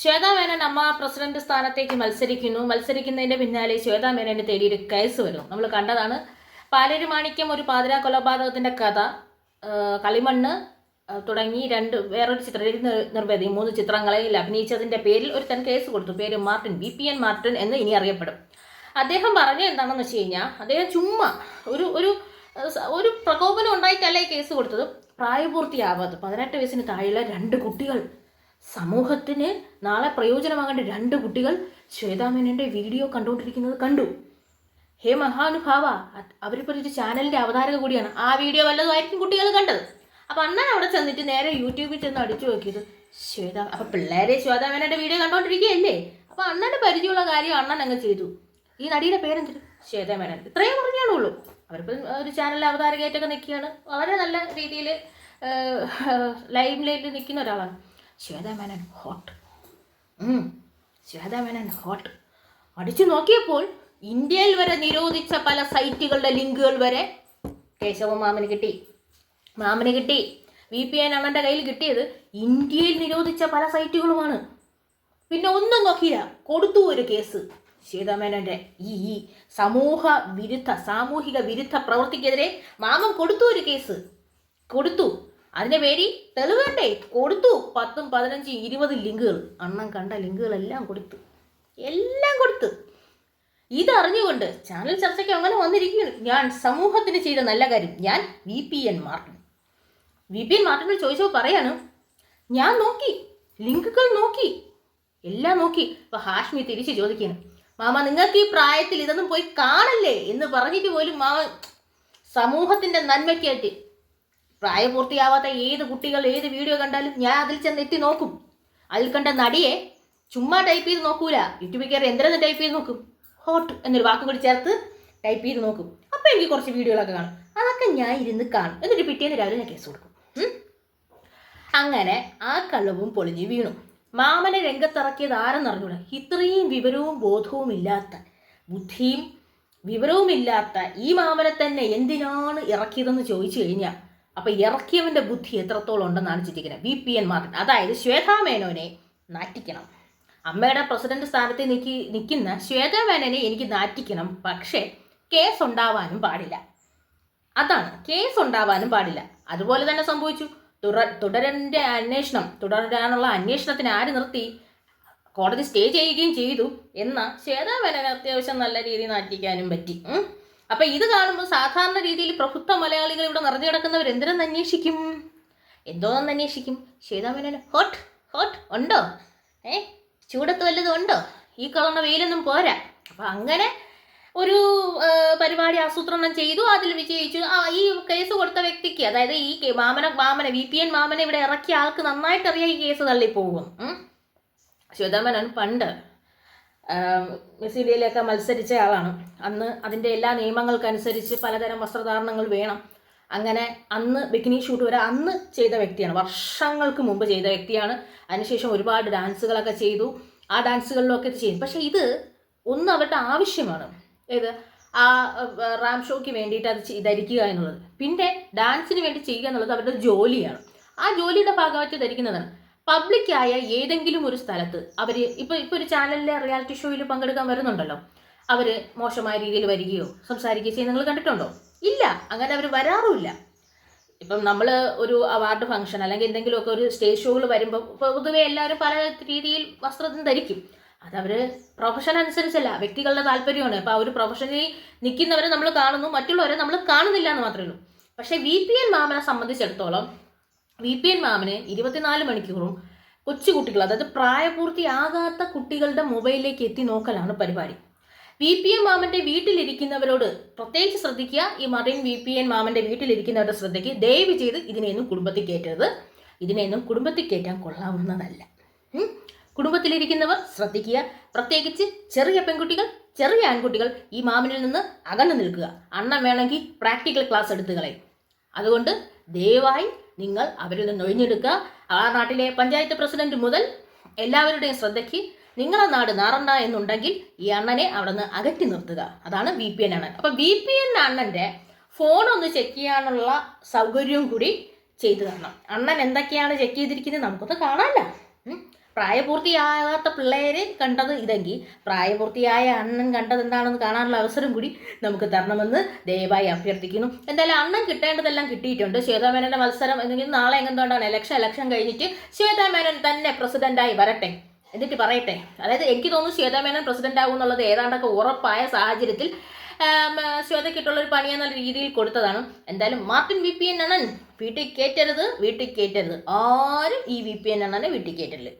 ശ്വേതാ മേനൻ അമ്മ പ്രസിഡന്റ് സ്ഥാനത്തേക്ക് മത്സരിക്കുന്നു. മത്സരിക്കുന്നതിന്റെ പിന്നാലെ ശ്വേതാ മേനനെ തേടിയൊരു കേസ് വരും നമ്മൾ കണ്ടതാണ് പാലേരി മാണിക്യം ഒരു പാതിര കൊലപാതകത്തിന്റെ കഥ. കളിമണ്ണ് തുടങ്ങി രണ്ട് വേറൊരു ചിത്രം നിർവേദി മൂന്ന് ചിത്രങ്ങളിൽ അഭിനയിച്ചതിന്റെ പേരിൽ ഒരു തൻ കേസ് കൊടുത്തു. പേര് Martin V P N Martin എന്ന് ഇനി അറിയപ്പെടും. അദ്ദേഹം പറഞ്ഞ എന്താണെന്ന് വെച്ച് കഴിഞ്ഞാൽ അദ്ദേഹം ചുമ്മാ ഒരു ഒരു ഒരു പ്രകോപനം ഉണ്ടായിട്ടല്ലേ കേസ് കൊടുത്തത്. പ്രായപൂർത്തിയാവാത്ത പതിനെട്ട് വയസ്സിന് താഴെയുള്ള രണ്ട് കുട്ടികൾ. സമൂഹത്തിന് നാളെ പ്രയോജനമാകേണ്ട രണ്ട് കുട്ടികൾ ശ്വേതാമേനന്റെ വീഡിയോ കണ്ടുകൊണ്ടിരിക്കുന്നത് കണ്ടു. ഹേ മഹാനുഭാവ അവരിപ്പോൾ ഒരു ചാനലിന്റെ അവതാരക കൂടിയാണ്. ആ വീഡിയോ വല്ലതുമായിരിക്കും കുട്ടികൾ കണ്ടത്. അപ്പൊ അന്നാണ് അവിടെ ചെന്നിട്ട് നേരെ യൂട്യൂബിൽ ചെന്ന് അടിച്ചു നോക്കിയത് ശ്വേത അപ്പൊ പിള്ളേരെ ശ്വേതാമേനന്റെ വീഡിയോ കണ്ടോണ്ടിരിക്കുകയല്ലേ അപ്പൊ അണ്ണന്റെ പരിചയമുള്ള കാര്യം അണ്ണൻ അങ്ങ് ചെയ്തു. ഈ നടിയുടെ പേരെന്തിരും ശ്വേതാമേനൻ. ഇത്രയും പറഞ്ഞാണുള്ളൂ. അവരിപ്പോൾ ഒരു ചാനലിൽ അവതാരകയായിട്ടൊക്കെ നിൽക്കുകയാണ്. വളരെ നല്ല രീതിയിൽ ലൈം ലൈറ്റിൽ നിൽക്കുന്ന ഒരാളാണ്. ശ്വേതാമേനൻ ഹോട്ട്. ശ്വേതാമേനൻ ഹോട്ട്. അടിച്ചു നോക്കിയപ്പോൾ ഇന്ത്യയിൽ വരെ നിരോധിച്ച പല സൈറ്റുകളുടെ ലിങ്കുകൾ വരെ കേശവ മാമന് കിട്ടി. മാമന് കിട്ടി. വി പി എൻ അണ്ണന്റെ കയ്യിൽ കിട്ടിയത് ഇന്ത്യയിൽ നിരോധിച്ച പല സൈറ്റുകളുമാണ്. പിന്നെ ഒന്നും നോക്കിയില്ല. കൊടുത്തു ഒരു കേസ് ശ്വേതാമേനന്റെ. ഈ ഈ സമൂഹ വിരുദ്ധ സാമൂഹിക വിരുദ്ധ പ്രവൃത്തിക്കെതിരെ മാമൻ കൊടുത്തു ഒരു കേസ്. കൊടുത്തു. അതിന്റെ പേര് തെളിവേണ്ടേ? കൊടുത്തു. പത്തും പതിനഞ്ചും ഇരുപത് ലിങ്കുകൾ. അണ്ണൻ കണ്ട ലിങ്കുകളെല്ലാം കൊടുത്തു. എല്ലാം കൊടുത്തു. ഇതറിഞ്ഞുകൊണ്ട് ചാനൽ ചർച്ചയ്ക്ക് അങ്ങനെ വന്നിരിക്കുന്നു. ഞാൻ സമൂഹത്തിന് ചെയ്ത നല്ല കാര്യം. ഞാൻ V P N Martin. V P N മാർട്ടിനോട് ചോദിച്ചപ്പോൾ പറയാണ് ഞാൻ നോക്കി. ലിങ്കുകൾ നോക്കി. എല്ലാം നോക്കി. ഇപ്പൊ ഹാഷ്മി തിരിച്ച് ചോദിക്കുകയാണ് മാമ നിങ്ങൾക്ക് ഈ പ്രായത്തിൽ ഇതൊന്നും പോയി കാണല്ലേ? എന്ന് പറഞ്ഞിട്ട് പോലും മാമ സമൂഹത്തിന്റെ നന്മയ്ക്കായിട്ട് പ്രായപൂർത്തിയാവാത്ത ഏത് കുട്ടികൾ ഏത് വീഡിയോ കണ്ടാലും ഞാൻ അതിൽ ചെന്ന് എത്തി നോക്കും. അതിൽ കണ്ട നടിയെ ചുമ്മാ ടൈപ്പ് ചെയ്ത് നോക്കൂല. യൂട്യൂബിൽ കയറി എന്തിനെന്ന് ടൈപ്പ് ചെയ്ത് നോക്കും? ഹോട്ട് എന്നൊരു വാക്കും കൂടി ചേർത്ത് ടൈപ്പ് ചെയ്ത് നോക്കും. അപ്പോൾ എനിക്ക് കുറച്ച് വീഡിയോകളൊക്കെ കാണും. അതൊക്കെ ഞാൻ ഇരുന്ന് കാണും. എന്നിട്ട് പിറ്റേന്ന് രാവിലെ ഞാൻ കേസ് കൊടുക്കും. അങ്ങനെ ആ കള്ളവും പൊളിഞ്ഞു വീണു. മാമനെ രംഗത്തിറക്കിയത് ആരെന്നറിഞ്ഞൂടാ ഇത്രയും വിവരവും ബോധവും ഇല്ലാത്ത ബുദ്ധിയും വിവരവുമില്ലാത്ത ഈ മാമനെ തന്നെ എന്തിനാണ് ഇറക്കിയതെന്ന് ചോദിച്ചു കഴിഞ്ഞാൽ അപ്പൊ ഇറക്കിയവന്റെ ബുദ്ധി എത്രത്തോളം ഉണ്ടെന്നാണ് ചിന്തിക്കുന്നത്. വി. പി. എൻ. മാർട്ടിൻ. അതായത് ശ്വേതാമേനോനെ നാറ്റിക്കണം. അമ്മയുടെ പ്രസിഡന്റ് സ്ഥാനത്ത് നിൽക്കി നിൽക്കുന്ന ശ്വേതാമേനോനെ എനിക്ക് നാറ്റിക്കണം. പക്ഷേ കേസ് ഉണ്ടാവാനും പാടില്ല. അതാണ്. കേസ് ഉണ്ടാവാനും പാടില്ല. അതുപോലെ തന്നെ സംഭവിച്ചു. തുടർ തുടരന്റെ അന്വേഷണം തുടരാനുള്ള അന്വേഷണത്തിന് ആര് നിർത്തി? കോടതി സ്റ്റേ ചെയ്യുകയും ചെയ്തു. എന്ന ശ്വേതാമേനോനെ അത്യാവശ്യം നല്ല രീതിയിൽ നാട്ടിക്കാനും പറ്റി. അപ്പൊ ഇത് കാണുമ്പോൾ സാധാരണ രീതിയിൽ പ്രഭുത്വ മലയാളികൾ ഇവിടെ നിറഞ്ഞു കിടക്കുന്നവർ എന്തിനെന്ന് അന്വേഷിക്കും? എന്തോന്ന് അന്വേഷിക്കും? ശ്വേതാമേനോന് ഹോട്ട് ഹോട്ട് ഉണ്ടോ? ഏ ചൂടത്ത് വല്ലതും ഉണ്ടോ? ഈ കളർന്ന വെയിലൊന്നും പോരാ. അപ്പൊ അങ്ങനെ ഒരു പരിപാടി ആസൂത്രണം ചെയ്തു. അതിൽ വിജയിച്ചു. ഈ കേസ് കൊടുത്ത വ്യക്തിക്ക് അതായത് ഈ വാമന മാമനെ വി പി എൻ മാമനെ ഇവിടെ ഇറക്കിയ ആൾക്ക് നന്നായിട്ട് അറിയാം ഈ കേസ് തള്ളിപ്പോകും. ശ്വേതാമേനോൻ പണ്ട് മിസ് ഇന്ത്യയിലൊക്കെ മത്സരിച്ച ആളാണ്. അന്ന് അതിന്റെ എല്ലാ നിയമങ്ങൾക്കനുസരിച്ച് പലതരം വസ്ത്രധാരണങ്ങൾ വേണം. അങ്ങനെ അന്ന് ബിക്കിനി ഷൂട്ട് വരെ അന്ന് ചെയ്ത വ്യക്തിയാണ്. വർഷങ്ങൾക്ക് മുമ്പ് ചെയ്ത വ്യക്തിയാണ്. അതിനുശേഷം ഒരുപാട് ഡാൻസുകളൊക്കെ ചെയ്തു. ആ ഡാൻസുകളിലൊക്കെ ചെയ്തു. പക്ഷേ ഇത് ഒന്ന് അവരുടെ ആവശ്യമാണ്. ഏത്? ആ റാം ഷോയ്ക്ക് വേണ്ടിയിട്ട് അത് ധരിക്കുക എന്നുള്ളത്. പിന്നെ ഡാൻസിന് വേണ്ടി ചെയ്യുക എന്നുള്ളത് അവരുടെ ജോലിയാണ്. ആ ജോലിയുടെ ഭാഗമായിട്ട് ധരിക്കുന്നതാണ്. പബ്ലിക്കായ ഏതെങ്കിലും ഒരു സ്ഥലത്ത് അവർ ഇപ്പോൾ ഇപ്പോൾ ഒരു ചാനലിലെ റിയാലിറ്റി ഷോയിൽ പങ്കെടുക്കാൻ വരുന്നുണ്ടല്ലോ. അവർ മോശമായ രീതിയിൽ വരികയോ സംസാരിക്കുകയോ ചെയ്യുന്ന നിങ്ങൾ കണ്ടിട്ടുണ്ടോ? ഇല്ല. അങ്ങനെ അവർ വരാറുമില്ല. ഇപ്പം നമ്മൾ ഒരു അവാർഡ് ഫംഗ്ഷൻ അല്ലെങ്കിൽ എന്തെങ്കിലുമൊക്കെ ഒരു സ്റ്റേജ് ഷോകൾ വരുമ്പോൾ പൊതുവെ എല്ലാവരും പല രീതിയിൽ വസ്ത്രത്തിന് ധരിക്കും. അതവർ പ്രൊഫഷൻ അനുസരിച്ചല്ല. വ്യക്തികളുടെ താല്പര്യമാണ്. അപ്പോൾ ആ ഒരു പ്രൊഫഷനിൽ നിൽക്കുന്നവരെ നമ്മൾ കാണുന്നു. മറ്റുള്ളവരെ നമ്മൾ കാണുന്നില്ല എന്ന് മാത്രമേ ഉള്ളൂ. പക്ഷേ വി പി എൻ മാമനെ സംബന്ധിച്ചിടത്തോളം വി പി എൻ മാമന് ഇരുപത്തിനാല് മണിക്കൂറും കൊച്ചുകുട്ടികൾ അതായത് പ്രായപൂർത്തിയാകാത്ത കുട്ടികളുടെ മൊബൈലിലേക്ക് എത്തി നോക്കലാണ് പരിപാടി. വി പി എൻ മാമന്റെ വീട്ടിലിരിക്കുന്നവരോട് പ്രത്യേകിച്ച് ശ്രദ്ധിക്കുക. ഈ മറിൻ വി പി എൻ മാമന്റെ വീട്ടിലിരിക്കുന്നവരുടെ ശ്രദ്ധയ്ക്ക് ദയവ് ചെയ്ത് ഇതിനെയൊന്നും കുടുംബത്തിൽ കയറ്റരുത്. ഇതിനെയൊന്നും കുടുംബത്തിൽ കയറ്റാൻ കൊള്ളാവുന്നതല്ല? കുടുംബത്തിലിരിക്കുന്നവർ ശ്രദ്ധിക്കുക. പ്രത്യേകിച്ച് ചെറിയ പെൺകുട്ടികൾ ചെറിയ ആൺകുട്ടികൾ ഈ മാമനിൽ നിന്ന് അകന്നു നിൽക്കുക. അണ്ണം വേണമെങ്കിൽ പ്രാക്ടിക്കൽ ക്ലാസ് എടുത്തുകളെ അതുകൊണ്ട് ദയവായി നിങ്ങൾ അവരിൽ നിന്ന് ഒഴിഞ്ഞെടുക്കുക. ആ നാട്ടിലെ പഞ്ചായത്ത് പ്രസിഡന്റ് മുതൽ എല്ലാവരുടെയും ശ്രദ്ധയ്ക്ക് നിങ്ങളെ നാട് നാറണ്ട എന്നുണ്ടെങ്കിൽ ഈ അണ്ണനെ അവിടെ നിന്ന് അകറ്റി നിർത്തുക. അതാണ് വി പി എൻ അണ്ണൻ. അപ്പൊ വി പി എൻ അണ്ണന്റെ ഫോൺ ഒന്ന് ചെക്ക് ചെയ്യാനുള്ള സൗകര്യവും കൂടി ചെയ്തു തരണം. അണ്ണൻ എന്തൊക്കെയാണ് ചെക്ക് ചെയ്തിരിക്കുന്നത് നമുക്കൊന്ന് ഉം. പ്രായപൂർത്തിയാകാത്ത പിള്ളേരെ കണ്ടത് ഇതെങ്കിൽ പ്രായപൂർത്തിയായ അണ്ണൻ കണ്ടത് എന്താണെന്ന് കാണാനുള്ള അവസരം കൂടി നമുക്ക് തരണമെന്ന് ദയവായി അഭ്യർത്ഥിക്കുന്നു. എന്തായാലും അണ്ണൻ കിട്ടേണ്ടതെല്ലാം കിട്ടിയിട്ടുണ്ട്. ശ്വേതാമേനന്റെ മത്സരം എന്തെങ്കിലും നാളെ എങ്ങനെന്തുകൊണ്ടാണ് ഇലക്ഷൻ ഇലക്ഷൻ കഴിഞ്ഞിട്ട് ശ്വേതാമേനൻ തന്നെ പ്രസിഡന്റായി വരട്ടെ. എന്നിട്ട് പറയട്ടെ. അതായത് എനിക്ക് തോന്നുന്നു ശ്വേതാമേനൻ പ്രസിഡന്റ് ആകും എന്നുള്ളത് ഏതാണ്ടൊക്കെ ഉറപ്പായ സാഹചര്യത്തിൽ ശ്വേതക്കിട്ടുള്ളൊരു പണി എന്നുള്ള രീതിയിൽ കൊടുത്തതാണ്. എന്തായാലും മാർട്ടിൻ വി പി എൻ അണ്ണൻ വീട്ടിൽ കയറ്റരുത് വീട്ടിൽ കയറ്റരുത് ആരും ഈ വി പി എൻ അണ്ണനെ വീട്ടിൽ കയറ്റരുത്